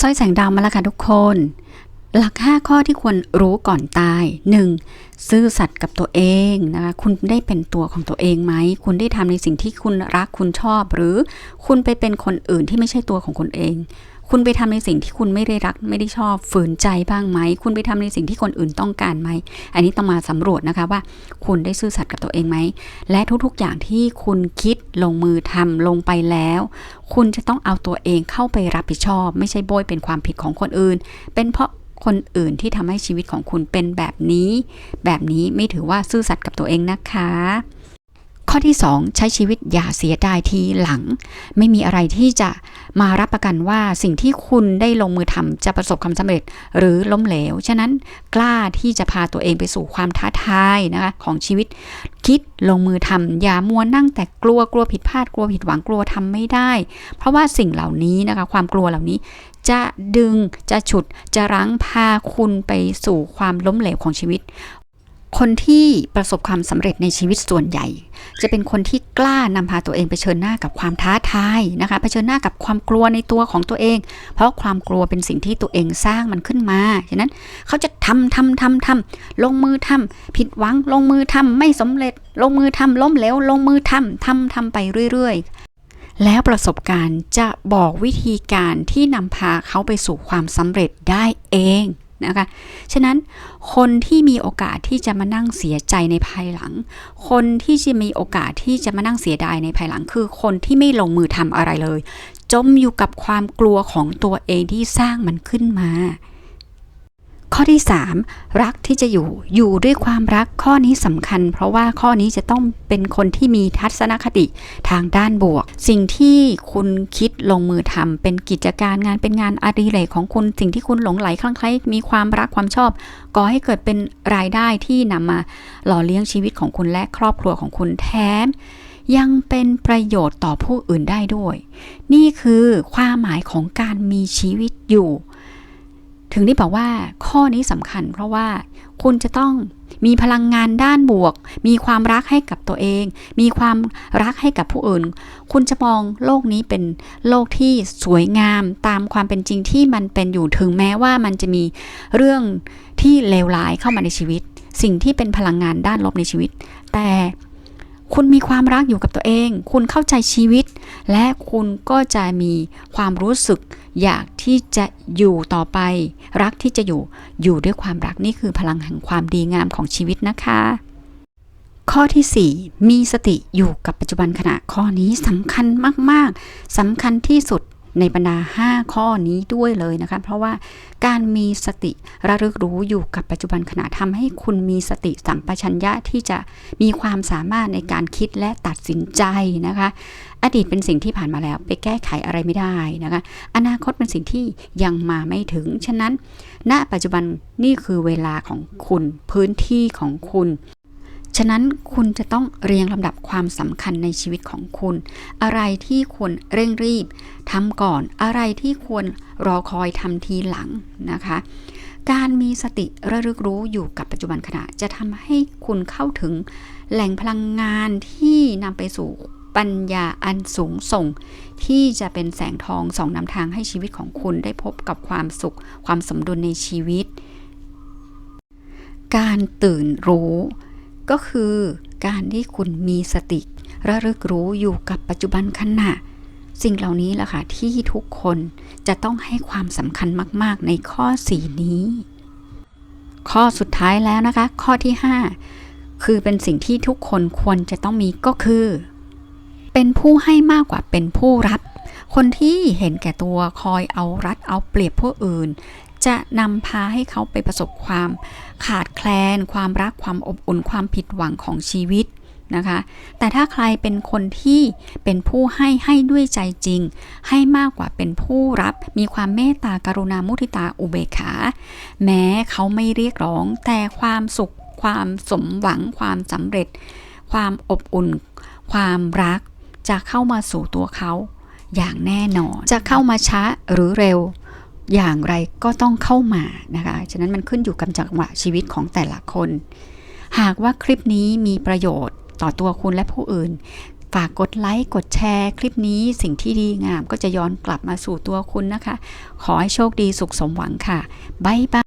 สร้อยแสงดาวมาแล้วค่ะทุกคน หลัก 5 ข้อที่ควรรู้ก่อนตาย 1. ซื่อสัตย์กับตัวเองนะคะ คุณได้เป็นตัวของตัวเองไหม คุณได้ทำในสิ่งที่คุณรักคุณชอบ หรือคุณไปเป็นคนอื่นที่ไม่ใช่ตัวของคุณเอง คุณไปทำในสิ่งที่คุณไม่ได้รักไม่ได้ชอบฝืนใจบ้างไหม คุณไปทำในสิ่งที่คนอื่นต้องการไหม อันนี้ต้องมาสำรวจนะคะว่า คุณได้ซื่อสัตย์กับตัวเองไหม และทุกๆอย่างที่คุณคิดลงมือทำลงไปแล้ว คุณจะต้องเอาตัวเองเข้าไปรับผิดชอบ ไม่ใช่โบยเป็นความผิดของคนอื่น เป็นเพราะคนอื่นที่ทำให้ชีวิตของคุณเป็นแบบนี้ แบบนี้ไม่ถือว่าซื่อสัตย์กับตัวเองนะคะ ข้อที่ 2 ใช้ชีวิตอย่าเสียดายทีหลัง ไม่มีอะไรที่จะมารับประกันว่าสิ่งที่คุณได้ลงมือทำจะประสบความสำเร็จหรือล้มเหลว ฉะนั้นกล้าที่จะพาตัวเองไปสู่ความท้าทายนะคะของชีวิต คิดลงมือทำอย่ามัวนั่งแต่กลัวกลัวผิดพลาดกลัวผิดหวังกลัวทำไม่ได้ เพราะว่าสิ่งเหล่านี้นะคะความกลัวเหล่านี้จะดึงจะฉุดจะรั้งพาคุณไปสู่ความล้มเหลวของชีวิต คนที่ประสบความสำเร็จในชีวิตส่วนใหญ่ จะเป็นคนที่กล้านำพาตัวเองไปเชิญหน้ากับความท้าทายนะคะไปเชิญหน้ากับความกลัวในตัวของตัวเอง เพราะความกลัวเป็นสิ่งที่ตัวเองสร้างมันขึ้นมาฉะนั้นเขาจะทำทำทำทำลงมือทำผิดหวังลงมือทำไม่สำเร็จ ลงมือทำล้มเหลวลงมือทำทำทำไปเรื่อยๆ แล้วประสบการณ์จะบอกวิธีการที่นำพาเขาไปสู่ความสำเร็จได้เอง นะคะ ฉะนั้นคนที่มีโอกาสที่จะมานั่งเสียใจในภายหลัง คนที่จะมีโอกาสที่จะมานั่งเสียดายในภายหลัง คือคนที่ไม่ลงมือทำอะไรเลย จมอยู่กับความกลัวของตัวเองที่สร้างมันขึ้นมา ข้อที่ 3 รักที่จะอยู่อยู่ด้วยความรักข้อนี้สำคัญ เพราะว่าข้อนี้จะต้องเป็นคนที่มีทัศนคติทางด้านบวก สิ่งที่คุณคิดลงมือทำเป็นกิจการงานเป็นงานอดิเรกของคุณสิ่งที่คุณหลงไหลคลั่งไคล้มีความรักความชอบก่อให้เกิดเป็นรายได้ที่นำมาหล่อเลี้ยงชีวิตของคุณและครอบครัวของคุณแถมยังเป็นประโยชน์ต่อผู้อื่นได้ด้วย นี่คือความหมายของการมีชีวิตอยู่ ถึงได้บอกว่าข้อนี้สำคัญ เพราะว่าคุณจะต้องมีพลังงานด้านบวก มีความรักให้กับตัวเอง มีความรักให้กับผู้อื่น คุณจะมองโลกนี้เป็นโลกที่สวยงามตามความเป็นจริงที่มันเป็นอยู่ถึงแม้ว่ามันจะมีเรื่องที่เลวร้ายเข้ามาในชีวิต สิ่งที่เป็นพลังงานด้านลบในชีวิต แต่คุณมีความรักอยู่กับตัวเอง คุณเข้าใจชีวิต และคุณก็จะมีความรู้สึก อยากที่จะอยู่ต่อไป รักที่จะอยู่อยู่ด้วยความรักนี่คือพลังแห่งความดีงามของชีวิตนะคะ ข้อที่ 4 มีสติอยู่กับปัจจุบันขณะข้อนี้สำคัญมาก ๆสำคัญที่สุด ในบรรดา 5 ข้อนี้ด้วยเลยนะคะ เพราะว่าการมีสติระลึกรู้อยู่กับปัจจุบันขณะทำให้คุณมีสติสัมปชัญญะที่จะมีความสามารถในการคิดและตัดสินใจนะคะ อดีตเป็นสิ่งที่ผ่านมาแล้วไปแก้ไขอะไรไม่ได้นะคะ อนาคตเป็นสิ่งที่ยังมาไม่ถึง ฉะนั้น ณปัจจุบันนี่คือเวลาของคุณพื้นที่ของคุณ ฉะนั้นคุณจะต้องเรียงลำดับความสำคัญในชีวิตของคุณ อะไรที่ควรเร่งรีบทำก่อน อะไรที่ควรรอคอยทำทีหลังนะคะ การมีสติระลึกรู้อยู่กับปัจจุบันขณะ จะทำให้คุณเข้าถึงแหล่งพลังงานที่นำไปสู่ปัญญาอันสูงส่ง ที่จะเป็นแสงทองส่องนำทางให้ชีวิตของคุณได้พบกับความสุข ความสมดุลในชีวิต การตื่นรู้ ก็คือการที่คุณมีสติ ระลึกรู้อยู่กับปัจจุบันขณะ สิ่งเหล่านี้แหละค่ะที่ทุกคนจะต้องให้ความสำคัญมากๆ ในข้อสีนี้ ข้อสุดท้ายแล้วนะคะ ข้อที่ 5 คือเป็นสิ่งที่ทุกคนควรจะต้องมีก็คือ เป็นผู้ให้มากกว่าเป็นผู้รับคนที่เห็นแก่ตัวคอยเอารัดเอาเปรียบผู้อื่น จะนำพาให้เขาไปประสบความขาดแคลน ความรักความอบอุ่นความผิดหวังของชีวิตนะคะ แต่ถ้าใครเป็นคนที่เป็นผู้ให้ให้ด้วยใจจริง ให้มากกว่าเป็นผู้รับ มีความเมตตากรุณามุทิตาอุเบกขา แม้เขาไม่เรียกร้อง แต่ความสุข ความสมหวัง ความสำเร็จ ความอบอุ่น ความรักจะเข้ามาสู่ตัวเขาอย่างแน่นอน จะเข้ามาช้าหรือเร็ว อย่างไรก็ต้องเข้ามานะคะ ฉะนั้นมันขึ้นอยู่กับจังหวะชีวิตของแต่ละคน หากว่าคลิปนี้มีประโยชน์ต่อตัวคุณและผู้อื่น ฝากกดไลค์ กดแชร์ คลิปนี้สิ่งที่ดีงามก็จะย้อนกลับมาสู่ตัวคุณนะคะ ขอให้โชคดีสุขสมหวังค่ะ บ๊ายบาย